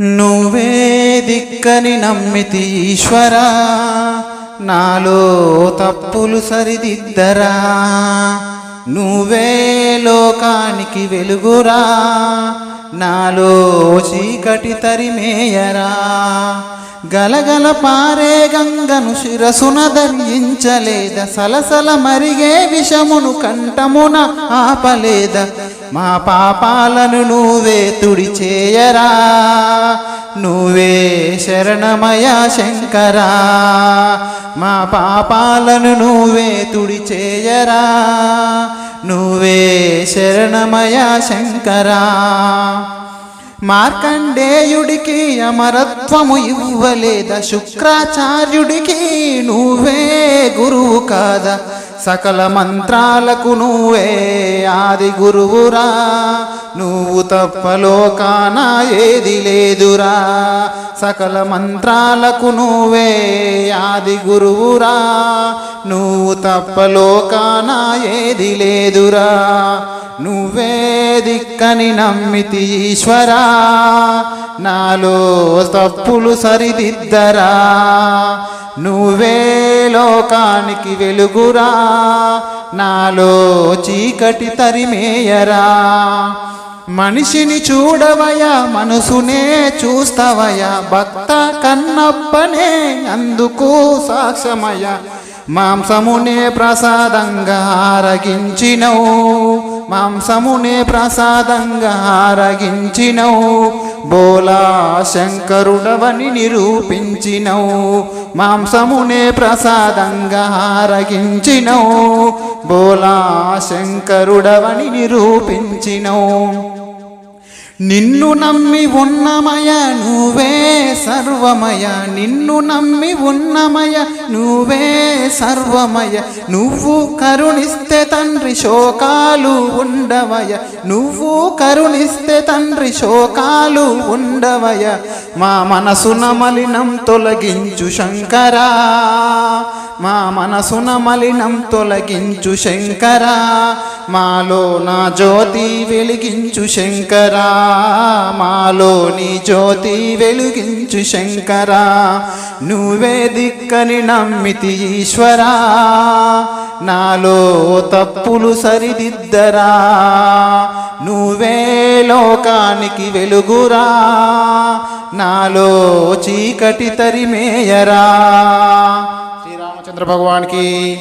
నువ్వే దిక్కని నమ్మితి ఈశ్వరా నాలో తప్పులు సరిదిద్దరా. నువ్వే లోకానికి వెలుగురా నాలో చీకటి తరిమేయరా. గలగల పారే గంగను శిరసున ధరించలేద సలసల మరిగే విషమును కంఠమున ఆపలేద. మా పాపాలను నువ్వే తుడిచేయరా నువ్వే శరణమయ శంకరా. మా పాపాలను నువ్వే తుడిచేయరా నువ్వే శరణమయ శంకరా. మార్కండేయుడికి అమరత్వము ఇవ్వలేద? శుక్రాచార్యుడికి నువ్వే గురువు కాదా? సకల మంత్రాలకు నువ్వే ఆది గురువురా. నువ్వు తప్పలోకాన ఏది లేదురా. సకల మంత్రాలకు నువ్వే ఆది గురువురా. నువ్వు తప్పలోకాన ఏది లేదురా. నువ్వే దిక్కని నమ్మితి ఈశ్వరా. నాలో తప్పులు సరిదిద్దరా. నువ్వే లోకానికి వెలుగురా. నాలో చీకటి తరిమేయరా. మనిషిని చూడవయా మనసునే చూస్తవయా. భక్త కన్నప్పనే అందుకు సాక్ష్యమయ మాంసమునే ప్రసాదంగా ఆరగించినవు. మాంసమునే ప్రసాదంగా ఆరగించినవు. బోలా శంకరుడవని నిరూపించినవు. మాంసమునే ప్రసాదంగా ఆరగించినవు బోలా శంకరుడవని నిరూపించినవు. నిన్ను నమ్మి ఉన్నమయ నువ్వే సర్వమయ. నిన్ను నమ్మి ఉన్నమయ నువ్వే సర్వమయ. నువ్వు కరుణిస్తే తండ్రి శోకాలు ఉండవయ. నువ్వు కరుణిస్తే తండ్రి శోకాలు ఉండవయ. మా మనసున మలినం తొలగించు శంకరా. మా మనసున మలినం తొలగించు శంకరా. మాలో నా జ్యోతి వెలిగించు శంకరా. మాలోని జ్యోతి వెలిగించు శంకరా. నువ్వే దిక్కని నమ్మితి ఈశ్వరా. నాలో తప్పులు సరిదిద్దరా. నువ్వే లోకానికి వెలుగురా. నాలో చీకటి తరిమేయరా. శ్రీరామచంద్ర భగవానికి